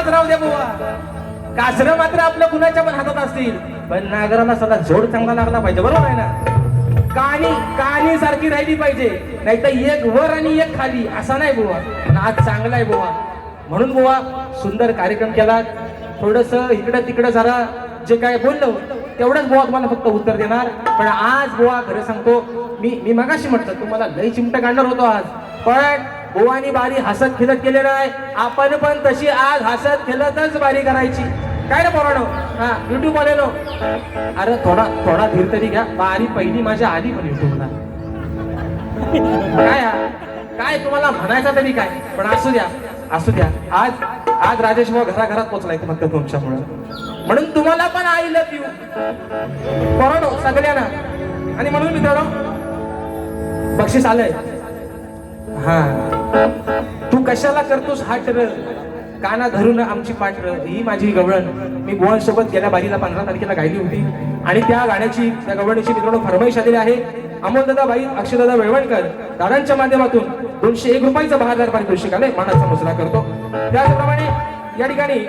नागरालाच राहू द्या बुवा. कासरं मात्र आपल्या कुणाच्या पण हातात असतील. पण नागराला सगळा जोड चांगला लागला पाहिजे बरोबर आहे ना? काणी काणी सारखी राहिली पाहिजे. नाही तर एक वर आणि एक खाली असा नाही बुवा. नाच चांगला आहे बुवा. म्हणून बुवा सुंदर कार्यक्रम केला थोडस इकडं तिकडं जरा जे काय बोललो तेवढंच बुवा तुम्हाला फक्त उत्तर देणार. पण आज बुवा खरं सांगतो मी मी मगाशी म्हटलं तुम्हाला लय चिमटा काढणार होतो आज. पण बुवानी बारी हसत खेळत केलेलं आहे. आपण पण तशी आज हसत खेळतच बारी करायची. काय रे पोरानो? हा युट्यूब आलेलो अरे थोडा थोडा धीर तरी घ्या. बारी पहिली माझ्या आली पण युट्यूबला काय काय तुम्हाला म्हणायचं तरी काय? पण असू द्या असू द्या. आज आज राजेश भाऊ घराघरात पोचलाय फक्त तुमच्यामुळे. म्हणून तुम्हाला पण आई लव्ह यू पोरानो सगळ्यांना. आणि म्हणून मित्रांनो बक्षीस आलंय. हा. तू कशाला करतोस हा टर काना धरून आमची पाटर ही माझी गवळण. मी गोवांसोबत गेल्या बारीला पंधरा तारखेला गायली होती. आणि त्या गाण्याची त्या गवळणीची मित्रांनो फरमाईश आलेली आहे. अमोलदादा बाई अक्षयदादा वेळवणकर दादांच्या माध्यमातून दोनशे एक रुपयाचा बहादार पारितोषिक आले मानाचा मुसरा करतो. त्याचप्रमाणे या ठिकाणी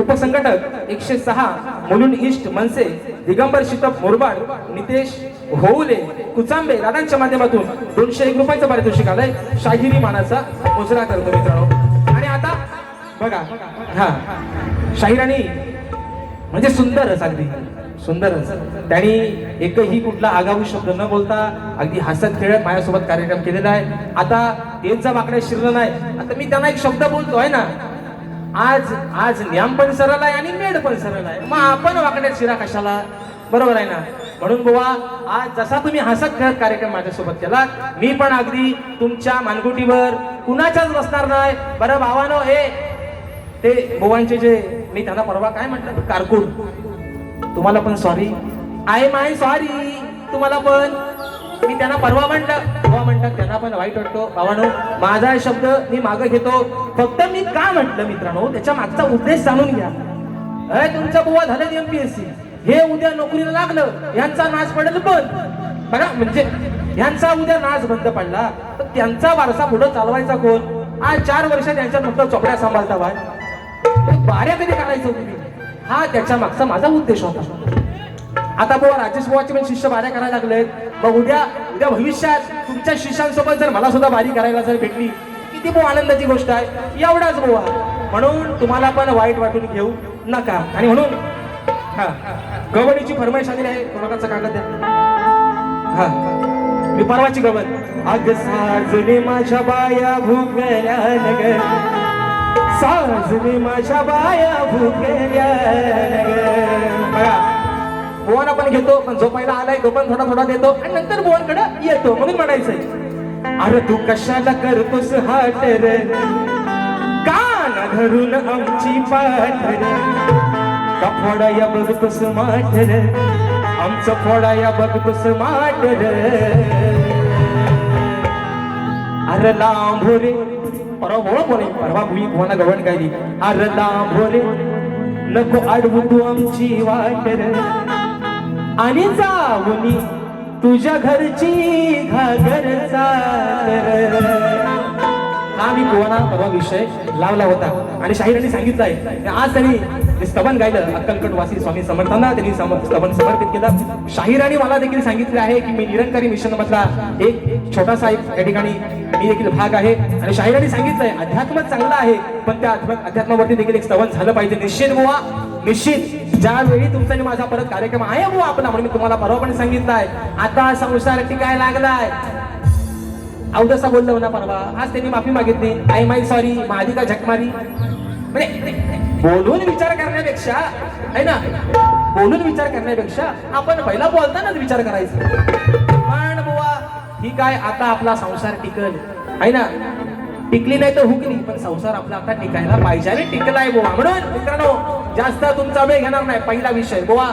उपसंघटक एकशे सहा मुलुंड ईस्ट मनसे दिगंबर शितप मोरबाड नितेश होऊले. कुचांबे दादांच्या माध्यमातून दोनशे एक रुपयाचं पारितोषिक आलंय. शाहिरी मानाचा मुजरा करतो मित्रांनो आणि आता बघा हा. शाहिराणी म्हणजे सुंदरच अगदी. सुंदरच. त्यांनी एकही कुठला आगाऊ शब्द न बोलता अगदी हसत खेळत माझ्यासोबत कार्यक्रम केलेला आहे. आता त्यांचा बाकड्या शिरलं नाही आता मी त्यांना एक शब्द बोलतो आहे ना? आज आज न्याम पण सरळ आहे आणि मेड पण सरळ आहे. मग आपण वाकड्यात शिरा कशाला? बरोबर आहे ना? म्हणून बुवा आज जसा तुम्ही हसत खेळत कार्यक्रम माझ्यासोबत केला मी पण अगदी तुमच्या मानगुटीवर कुणाच्याच बसणार नाही. बरं भावानो हे ते बुवांचे जे मी त्यांना परवा काय म्हटलं कारकून. तुम्हाला पण सॉरी आय माय सॉरी तुम्हाला पण. मी त्यांना परवा म्हणलं परवा म्हणतात त्यांना पण वाईट वाटतो. भावानो माझा शब्द मी मागं घेतो. फक्त मी का म्हटलं मित्रांनो त्याच्या मागचा उद्देश जाणून घ्या. अय तुमचा बुवा झालं एमपीएससी हे उद्या नोकरीला लागलं यांचा नाच पडेल बंद बघा म्हणजे यांचा उद्या नाच बंद पडला तर त्यांचा वारसा पुढे चालवायचा कोण? आज चार वर्ष त्यांच्या फक्त चोपड्या सांभाळता बाय बाऱ्या कधी काढायचं तुम्ही? हा त्याच्या मागचा माझा उद्देश होता. आता बुवा राजेश बुवाचे पण शिष्य बाऱ्या करायला लागलेत. मग उद्या उद्या भविष्यात तुमच्या शिष्यांसोबत जर मला सुद्धा बारी करायला जर भेटली किती बुवा आनंदाची गोष्ट आहे. एवढाच बुवा. म्हणून तुम्हाला पण वाईट वाटून घेऊ नका. आणि म्हणून हा. गवडीची फरमाईश आलेली आहे. कोणाचा कागद द्या हा. मी परवाची गवत अग साजने माझ्या बाया भुकल्या नगर. साजने माझ्या बाया भुकल्या नगर. बघा बोवाना पण घेतो पण जो पहिला आलाय तो पण थोडा थोडा देतो. आणि नंतर बोवांकडे येतो म्हणून म्हणायचंय. अरे तू कशाला करतोस हाट रे कान धरून आमची पाठर. का फोडाया बघतोस माठर आमचं फोडाया बघतोस माठर अरे लांभोरे हो परवा बोळ कोणी परवा भुई भुवाना गवण गायली अरे लांभोरे हो नको अडवू तू आमची वाटर. आणि जाऊनी तुझ्या घरची घागर हा मी कोणा परवा विषय लावला होता. आणि शाहिरांनी सांगितलं आहे आज त्यांनी स्तवन गायलं. अक्कलकोट वासी स्वामी समर्थांना त्यांनी स्तवन समर्पित केलं. शाहिराने मला देखील सांगितले आहे की मी निरंकारी मिशन मधला एक छोटासा एक या ठिकाणी मी देखील भाग आहे. आणि शाहिराने सांगितलंय अध्यात्म चांगला आहे पण त्या अध्यात्मावरती देखील एक स्तवन झालं पाहिजे. निश्चित बुवा निश्चित. ज्यावेळी तुमचा आणि माझा परत कार्यक्रम आहे बुवा आपला म्हणून मी तुम्हाला परवा पण सांगितलाय. आता संसार टिकाय लागलाय. अवदसा बोललो ना परवा आज त्यांनी माफी मागितली. आई माई सॉरी माझी का झकमारी? म्हणजे बोलून विचार करण्यापेक्षा आहे ना? बोलून विचार करण्यापेक्षा आपण पहिला बोलतानाच विचार करायचा. पण बुवा ही काय आता आपला संसार टिकल आहे ना? टिकली नाही तर हुकली पण संसार आपला आता टिकायला पाहिजे आणि टिकलाय बुवा. म्हणून मित्रांनो जास्त तुमचा वेळ घेणार नाही पहिला विषय. बुवा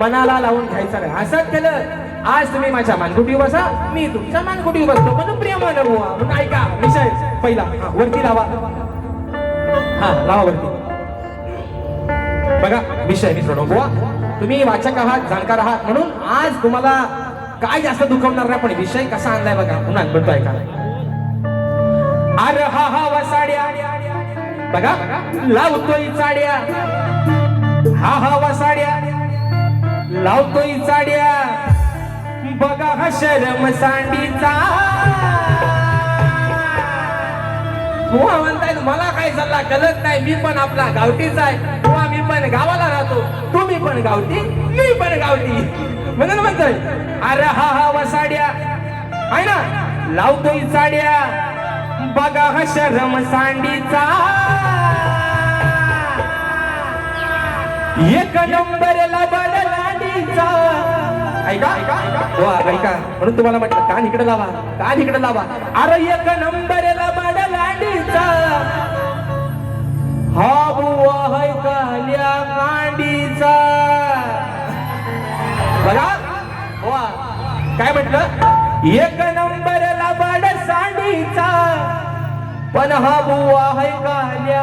मनाला लावून घ्यायचा नाही. असंच केलं आज तुम्ही माझ्या मानकुटी बसा मी तुमच्या मानकुटी बसतो. पण प्रेमानं बुवा. म्हणून ऐका विषय पहिला. वरती लावा. हा लावावरती बघा विषय मित्रांनो बुवा तुम्ही वाचक आहात जाणकार आहात म्हणून आज तुम्हाला काय जास्त दुखवणार नाही पण विषय कसा आणलाय बघा पुन्हा म्हणतोय का? अरे हा हा वसाड्या. बघा लावतोय चाड्या. हा हा साड्या लावतोय चाड्या. बघा हा शरम सांडीचा. बुवा म्हणताय मला काय सल्ला कळत नाही मी पण आपला गावठीच आहे. बुवा मी पण गावाला राहतो. तुम्ही पण गावठी मी पण गावठी. म्हणून म्हणतोय अरे हा हा वसाड्या आहे ना? लावतोय साड्या. बघा हा शरम सांडीचा. एक नंबरला बदलाडीचा ऐका. हो ऐका. म्हणून तुम्हाला म्हटलं कान इकडे लावा कान इकडे लावा. अरे एक नंबरला बदलाडीचा हा बुवा है काल्या मांडीचा. बघा. बुवा. काय म्हटलं? एक नंबरला बड सांडीचा. पण हा बुवा है काल्या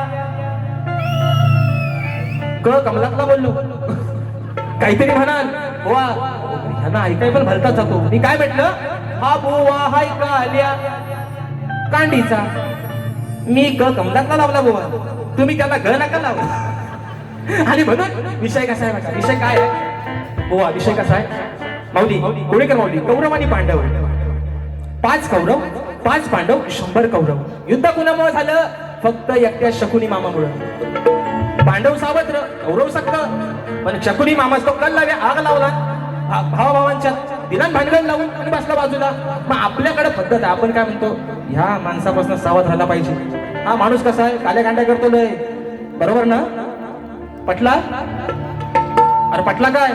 क कमलातला बोललो. काहीतरी म्हणाल. वा त्यांना ऐकाय पण भलता जातो मी काय म्हटलं? हा बुवा हाय काल्या कांडीचा. मी क कमलातला लावला बुवा. तुम्ही त्याला ग नका लावा. आणि म्हणून विषय कसा आहे विषय काय आहे? बुवा विषय कसा आहे? माऊली कोणीकर माऊली? कौरव आणि पांडव. पाच कौरव पाच पांडव शंभर कौरव. युद्ध कुणामुळे झालं? फक्त एकट्या शकुनी मामामुळे. पांडव सावत्र कौरव सक्क पण शकुनी मामाच तो कल लावे आग लावला. भावाभावांच्या दिलान भांडण लावून आणि बसला बाजूला. मग आपल्याकडे पद्धत आहे. आपण काय म्हणतो? ह्या माणसापासून सावध राहिला पाहिजे. हा माणूस कसा आहे? काल्या कांड्या करतो लय. बरोबर ना? पटला? अरे पटला काय?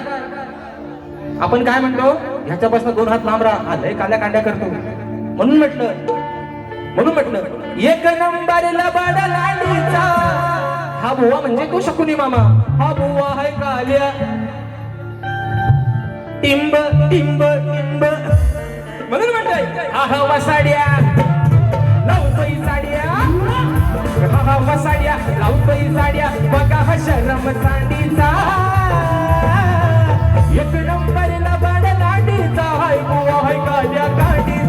आपण काय म्हणतो? ह्याच्यापासून दोन हात लांब राहा. लय काल्या कांड्या करतो. म्हणून म्हटलं. म्हणून म्हटलं. एक नंबरला बाडा लाडीचा हा बुवा म्हणजे तो शकुनी मामा. हा बुवा हाय काल्या. टिंब टिंब टिंब. म्हणून म्हणतोय हा हा वसाड्या. लावतोय साड्या. हा हा वसाड्या. लावतोय साड्या. बघा हा शरम सांडीचा एक नंबरला लाडीचा. हाय गोवा हाय काल्या काडीचा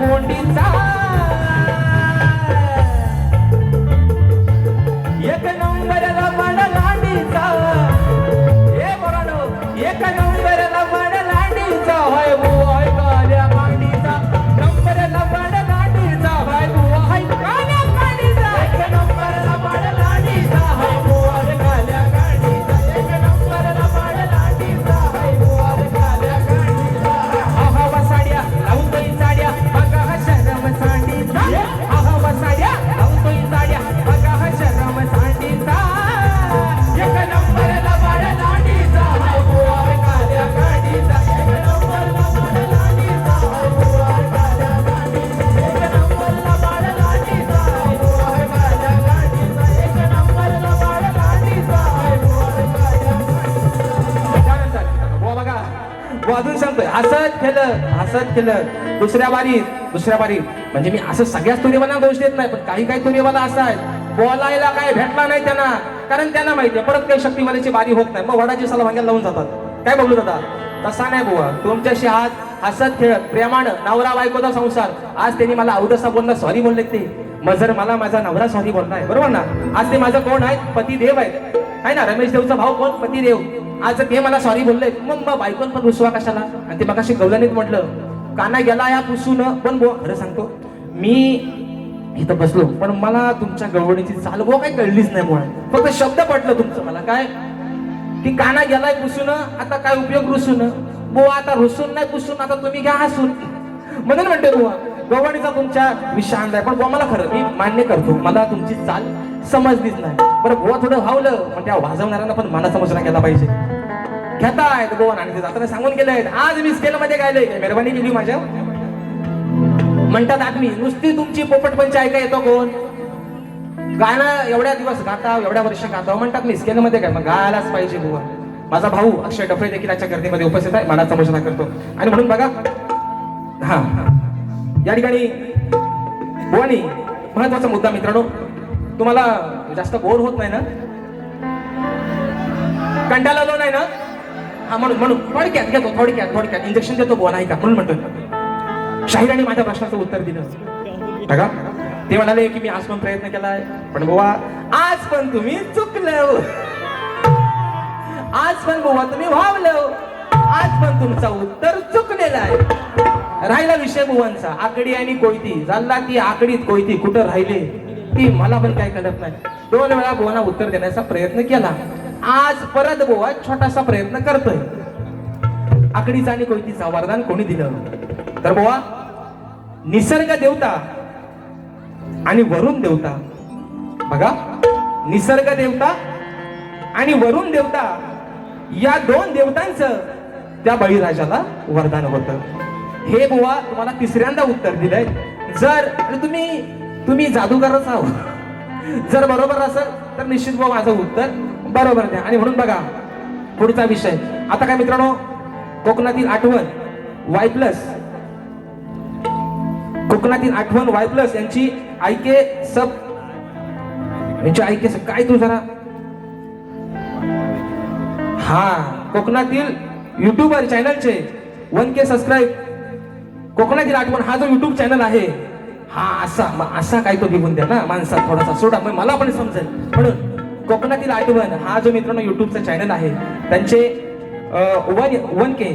গুণ केलं हसत केलं. दुसऱ्या बारीत दुसऱ्या बारीत म्हणजे मी असं सगळ्याच तुरीवाला दोष देत नाही पण काही काही तुरीवाला असा आहे बोलायला काय भेटला नाही त्यांना. कारण त्यांना माहिती आहे परत काही शक्तिवाल्याची बारी होत नाही. मग वडाची साला भांग्याला लावून जातात. काय बघू दादा? तसा नाही बुवा. तुमच्याशी आज हसत खेळत प्रेमानं नवरा बायकोचा संसार. आज त्यांनी मला अवदसा बोलला सॉरी बोलले ते. मजर मला माझा नवरा सॉरी बोललाय बरोबर ना? आज ते माझं कोण आहेत? पती देव आहेत. आहे ना रमेश देवचा भाऊ कोण? पती देव आज ते मला सॉरी बोलले. मग मग बायकोन पण रुसवा कशाला? आणि ते मगाशी गवल्यानेच म्हटलं काना गेला या पुसून. पण बो खरं सांगतो मी इथं बसलो पण मला तुमच्या गवळणीची चाल बो काही कळलीच नाही मुळात. फक्त शब्द पटलं तुमचं मला. काय? की काना गेलाय पुसून आता काय उपयोग रुसून? बो आता रुसून नाही पुसून आता तुम्ही घ्या हसून. म्हणून म्हणते बुवा. गवणीचा तुमच्या विषांत आहे पण बुवा मला खरं मी मान्य करतो. मला तुमची चाल समजलीच नाही. बरं बुवा थोडं व्हावलं पण त्या वाजवणाऱ्यांना पण मना समजला केला पाहिजे. घेता आहेत गोवन आणि ते जाताना सांगून गेलेत आज मी स्केल मध्ये म्हणजे गायले मेहरबानी केली माझ्या. म्हणतात आदमी नुसती तुमची पोपट पंच ऐका येतो कोण? गाणं एवढ्या दिवस गाता एवढ्या वर्ष गाता. म्हणतात मी स्केल मध्ये म्हणजे काय? मग गायलाच पाहिजे बुवा. माझा भाऊ अक्षय डफळे देखील याच्या गर्दीमध्ये उपस्थित आहे मला समजला करतो. आणि म्हणून बघा हा हा. या ठिकाणी बुवानी महत्त्वाचा मुद्दा मित्रांनो. तुम्हाला जास्त बोर होत नाही ना? कंटाळा आलो नाही ना? हा म्हणून म्हणून. थोडक्यात घेतो थोडक्यात थोडक्यात. इंजेक्शन देतो बुवा नाही का म्हणून म्हणतो शाहिराने माझ्या प्रश्नाचं उत्तर दिलं. बघा ते म्हणाले की मी आज पण प्रयत्न केलाय. पण बुवा आज पण तुम्ही चुकलो. आज पण बुवा तुम्ही व्हावलो आज पण तुमचा उत्तर चुकलेला आहे. राहिला विषय बुवांचा आकडी आणि कोयती. झाला ती आकडीत कोयती कुठं राहिले? ती मला पण काय कळत नाही. दोन वेळा भुवना उत्तर देण्याचा प्रयत्न केला. आज परत बुवा छोटासा प्रयत्न करतोय. आकडीचा आणि कोयतीचा वरदान कोणी दिलं? तर बुवा निसर्ग देवता आणि वरुण देवता. बघा निसर्ग देवता आणि वरुण देवता या दोन देवतांचं त्या बळीराजाला वरदान होतं. हे बुवा तुम्हाला तिसऱ्यांदा उत्तर दिलंय. जर तुम्ही तुम्ही जादूगारच आहो. जर बरोबर असेल तर निश्चित बुवा माझं उत्तर बरोबर द्या. आणि म्हणून बघा पुढचा विषय. आता काय मित्रांनो कोकणातील आठवण वाय प्लस कोकणातील आठवण वाय प्लस यांची ऐके सब यांची ऐके सब काय तू जरा? हा कोकणातील युट्यूबर चॅनलचे वन के सबस्क्राईब कोकणातील आठवण हा जो युट्यूब चॅनल आहे हा असा मग असा काय तो लिहून द्या ना माणसा थोडासा सोडा. मग मला पण समजेल. म्हणून कोकणातील आठवण हा जो मित्रांनो युट्यूबचा चॅनल आहे त्यांचे वन वन के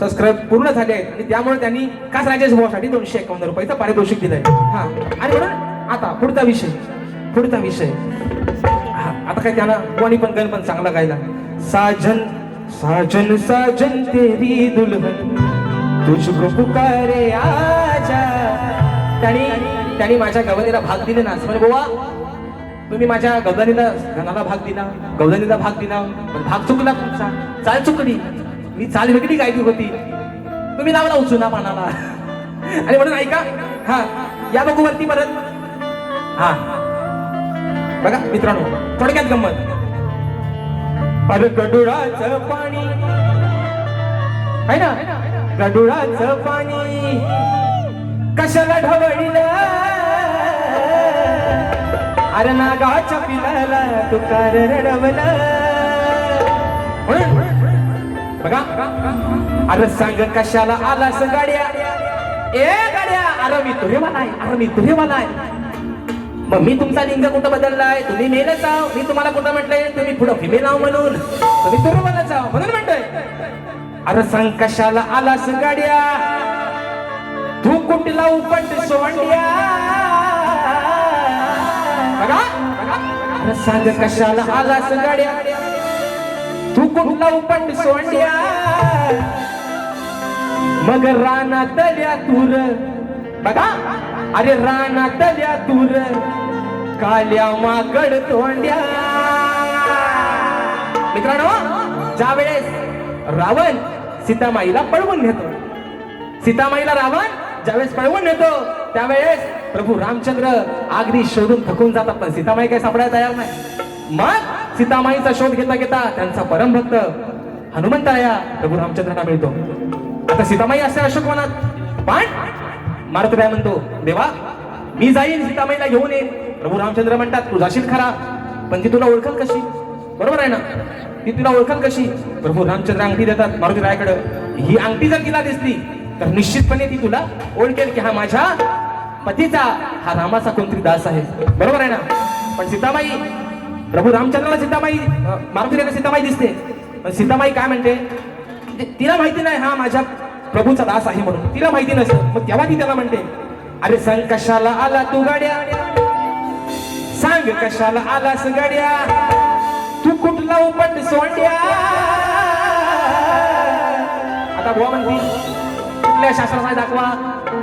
सबस्क्राईब पूर्ण झाले आहेत. आणि त्यामुळे त्यांनी खास राजेश भावासाठी दोनशे एकावन्न रुपयाचं पारितोषिक दिलंय. हा. आणि म्हणून आता पुढचा विषय. पुढचा विषय. आता काय त्यांना कोणी पण गण पण चांगला गायला. साजन साजन साजन तेरी दुल्हन. तुझको पुकारे आजा. त्यांनी त्यांनी माझ्या गवनीला भाग दिले ना. म्हणजे बोवा तुम्ही माझ्या गवदानीला गणाला भाग दिला गवदानीला भाग दिला. पण भाग चुकला तुमचा. चाल चुकली मी चाल वेगळी गायली होती. तुम्ही लावला उचुना पानाला. आणि म्हणून ऐका हा या बघू वरती परत. हा. बघा मित्रांनो थोडक्यात गंमत. अरे गडुळाचं पाणी. आहे ना? गडुळाचं पाणी कशाला ढवळलं? अरे नागाच्या पिलाला तुकार रडवलं. म्हणून बघा. अरे सांग कशाला आलास गाड्या? ए गाड्या अरे मी तुरे वाला आहे अरे मी तुरे वाला आहे मग मी तुमचा लिंग कुठं बदललाय? तुम्ही मेलच आहो. मी तुम्हाला कुठं म्हटलंय? तुम्ही पुढं फिमेल आहो म्हणून. तुम्ही तुरुमलाच आहो म्हणून म्हणतोय अरे सांग कशाला आलास गाड्या तू कुठला उपट सोंड्या अरे सांग कशाला आलास गाड्या तू कुठला उपट सोंड्या मग रानातल्या तूर बघा अरे रानातल्या तूर काल्या मागड तोंड्या मित्रांनो ज्या वेळेस रावण सीतामाईला पळवून नेतो. सीतामाईला रावण ज्यावेळेस पळवून नेतो त्यावेळेस प्रभू रामचंद्र आगदी शोधून थकून जातात. पण सीतामाई काही सापडायला तयार नाही. मग सीतामाईचा शोध घेता घेता त्यांचा परमभक्त हनुमंतराया प्रभू रामचंद्रांना मिळतो. आता सीतामाई असते अशोकवनात पण मारुतराय म्हणतो देवा मी जाईन सीतामाईला घेऊन येईन प्रभू रामचंद्र म्हणतात तू जाशील खरा पण ती तुला ओळखल कशी? बरोबर आहे ना? ती तुला ओळखल कशी? प्रभू हो, रामचंद्र अंगठी देतात मारुती रायकडं ही अंगठी जर तिला दिसली तर निश्चितपणे ती तुला ओळखेल की हा माझ्या पतीचा हा रामाचा कोणतरी दास आहे. बरोबर आहे ना? पण सीतामाई प्रभू रामचंद्राला सीतामाई मारुती रायला सीतामाई दिसते. पण सीतामाई काय म्हणते? म्हणजे तिला माहिती नाही हा माझ्या प्रभूचा दास आहे म्हणून. तिला माहिती नसतं मग तेव्हा ती त्याला म्हणते अरे सांग कशाला आला तू गाड्या? सांग कशाला आलास गाड्या? तू कुठला उपट सोंड्या आता बुवा म्हणतील कुठल्या शास्त्राचा दाखवा?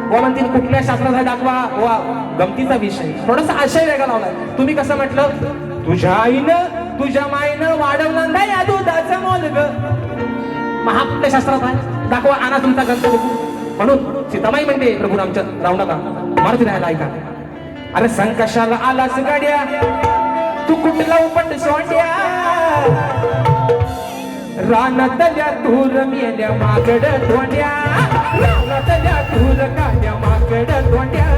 बुवा म्हणतील कुठल्या शास्त्राचा दाखवा? वा गमतीचा विषय. थोडासा आशय वेगळा लावलाय. तुम्ही कसं म्हटलं? तुझ्या आईनं तुझ्या माईनं वाढवलं नाही या दुधाचं मोल ग. महा कुठल्या शास्त्रात दाखवा आणा तुमचा ग्रंथ म्हणून सीतामाई म्हणते प्रभू रामच्या राहू नका. मारुती राहायला ऐका. अरे संकशाला कशाला आलास गाड्या. तू कुठला उपट सोंड्या? रानातल्या धूर मेल्या माकड तोंड्या रानातल्या धूर काल्या माकड तोंड्या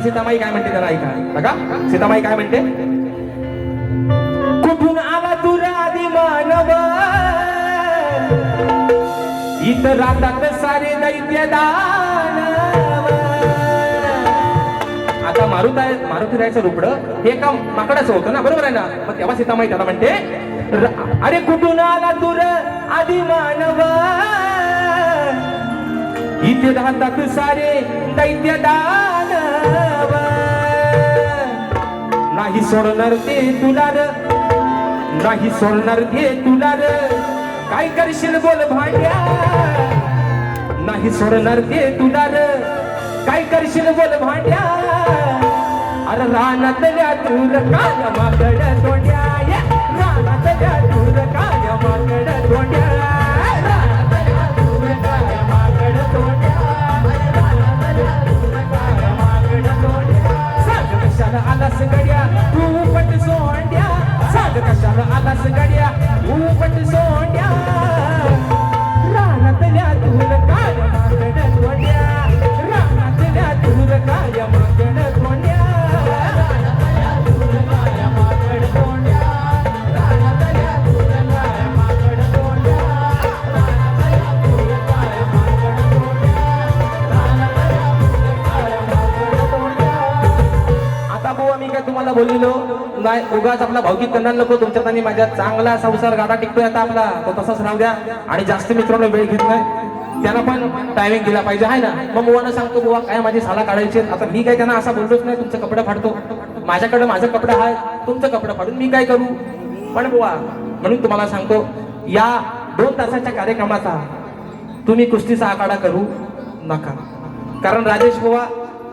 आता सीतामाई काय म्हणते त्याला ऐका. बघा सीतामाई काय म्हणते? कुठून आला तू राधी मानव? इथं राहतात सारे दैत्य दानव. आता मारुता मारुती रायचं रुपड हे काम माकडाचं होतं ना बरोबर आहे ना? मग तेव्हा सीतामाई त्याला म्हणते अरे कुठून आला तुर आदि मानव? इथे राहतात सारे दैत्य दानव. नाही सोडणार ते तुला नाही सोडणार ते तुला काय करशील बोल भांड्या? नाही सोडणार ते तुला काय करशील बोल भांड्या? अरे रानातल्या तूर काल्या माकड तोंड्या या. रानातल्या तू सांग कशाला की आपला नको तुमच्यात आणि माझ्या चांगला संसार गाडा टिकतोय आता आपला. तो तसाच राहू द्या. आणि जास्त मित्रांनो वेळ घेत नाही. त्यांना पण टायमिंग दिला पाहिजे आहे ना? मग बुवानं सांगतो बुवा काय माझी साला काढायची आता मी काय त्यांना असा बोललोच नाही तुमचं कपडे फाडतो. माझ्याकडे माझं कपडे आहे तुमचं कपडे फाडून मी काय करू? पण बुवा म्हणून तुम्हाला सांगतो या दोन तासाच्या कार्यक्रमाचा तुम्ही कुस्तीचा आखाडा करू नका. कारण राजेश बुवा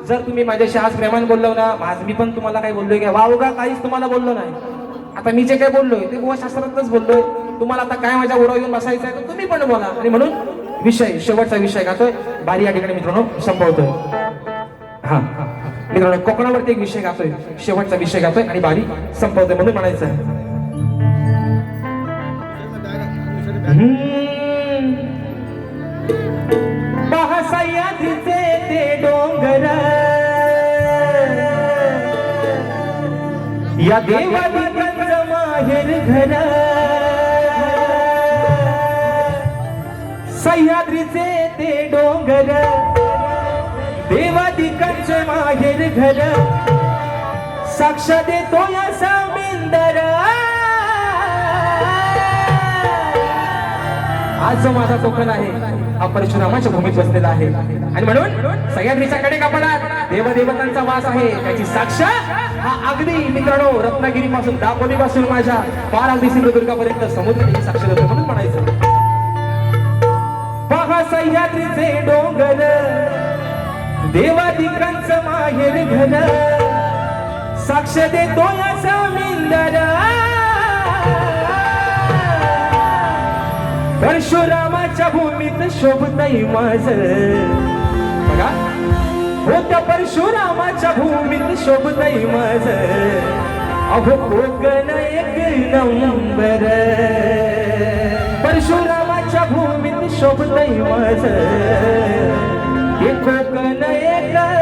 जर तुम्ही माझ्याशी आज प्रेमान बोललो ना आज मी पण तुम्हाला काही बोललो की वा उगा काहीच तुम्हाला बोललो नाही. आता मी जे काय बोललोय ते गोशास्त्रातच शास्त्रातच बोललोय. तुम्हाला आता काय माझ्या उरावर येऊन बसायचं आहे तर तुम्ही पण बोला. आणि म्हणून विषय शेवटचा विषय गातोय. बारी या ठिकाणी मित्रांनो संपवतोय. हा मित्रांनो कोकणावरती एक विषय गातोय. शेवटचा विषय गातोय आणि बारी संपवतोय म्हणून म्हणायचं आहे ते डोंगर. या देवादिगंज माहेर घर. सह्याद्रीचे ते डोंगर. देवादिगंज माहेर घर. साक्ष देतो या सामिंदर. आज जो माझा कोकण आहे. हा परशुरामाच्या भूमीत बसलेला आहे. आणि म्हणून सह्याद्रीच्या कडे कापडात देवदेवतांचा वास आहे. त्याची साक्ष हा अगदी मित्रांनो रत्नागिरी पासून दापोली पासून माझ्या पार अगदी सिंधुदुर्गापर्यंत समुद्र त्याची साक्ष देतो म्हणून म्हणायचं. पहा सह्याद्रीचे डोंगर. देवादिकांचं माहेर घन. साक्ष देतो या समिंदर परशुरामाच्या भूमीत शोभतई माझ. बघा. हो त्या परशुरामाच्या भूमीत शोभतई माझ. अहो कोकण एक नंबर परशुरामाच्या भूमीत शोभतय माझ. हे कोकण एक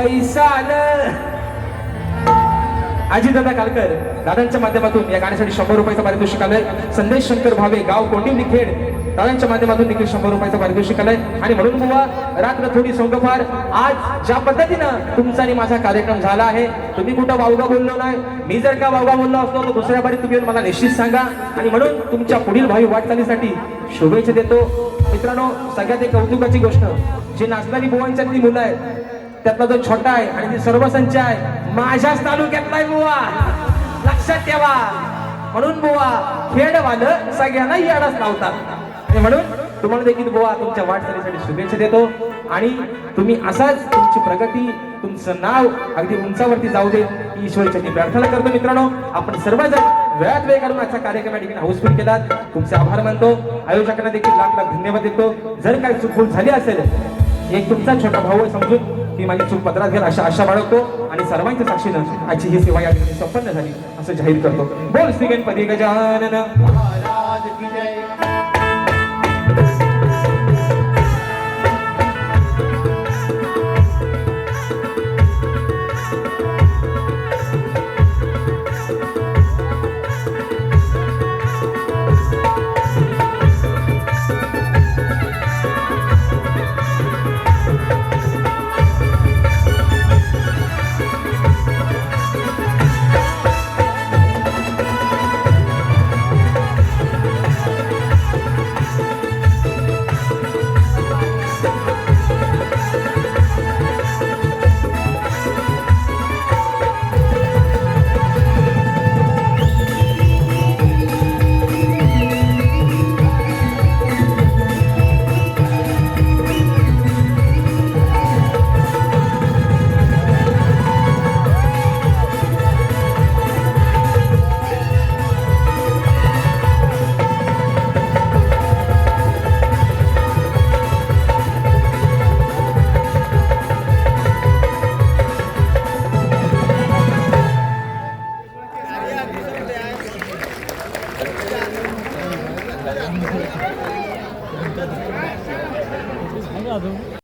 पैसा आलं अजितदादा कालकर दादांच्या माध्यमातून या गाण्यासाठी शंभर रुपयाचा पारितोषिक आलंय. संदेश शंकर भावे गाव कोंडिवली खेड दादांच्या माध्यमातून देखील शंभर रुपयाचा पारितोषिक आलंय. आणि म्हणून बुवा रात्र थोडी सोंगफार आज ज्या पद्धतीनं तुमचा आणि माझा कार्यक्रम झाला आहे तुम्ही कुठं वावगा बोललो नाही मी जर का वावगा बोललो असतो तर दुसऱ्या बारी तुम्ही मला निश्चित सांगा. आणि म्हणून तुमच्या पुढील भावी वाटचालीसाठी शुभेच्छा देतो. मित्रांनो सगळ्यात एक कौतुकाची गोष्ट जी नाचणारी बुवांच्यातली मुलं आहेत त्यातला जो छोटा आहे आणि ती सर्व संच आहे माझ्याच तालुक्यातला आहे बुवा. लक्षात ठेवा. म्हणून बुवा खेडवालं सगळ्यांना याडाच लावतात. म्हणून तुम्हाला देखील बुवा तुमच्या वाटचालीसाठी शुभेच्छा देतो. आणि तुम्ही असाच तुमची प्रगती तुमचं नाव अगदी उंचावरती जाऊ दे. ही ईश्वरच्या प्रार्थना करतो मित्रांनो. आपण सर्वजण वेळात वेळ काढून आजचा कार्यक्रम या ठिकाणी हाऊसफुल केला. तुमचे आभार मानतो. आयोजकांना देखील लाख लाख धन्यवाद देतो. जर काही चूक झाली असेल एक तुमचा छोटा भाऊ समजून. मी माझी चूक पत्रात घेईल अशा आशा बाळगतो आणि सर्वांच्या साक्षीनं आजची ही सेवा या ठिकाणी संपन्न झाली असं जाहीर करतो. बोल श्री गणपती गजानन.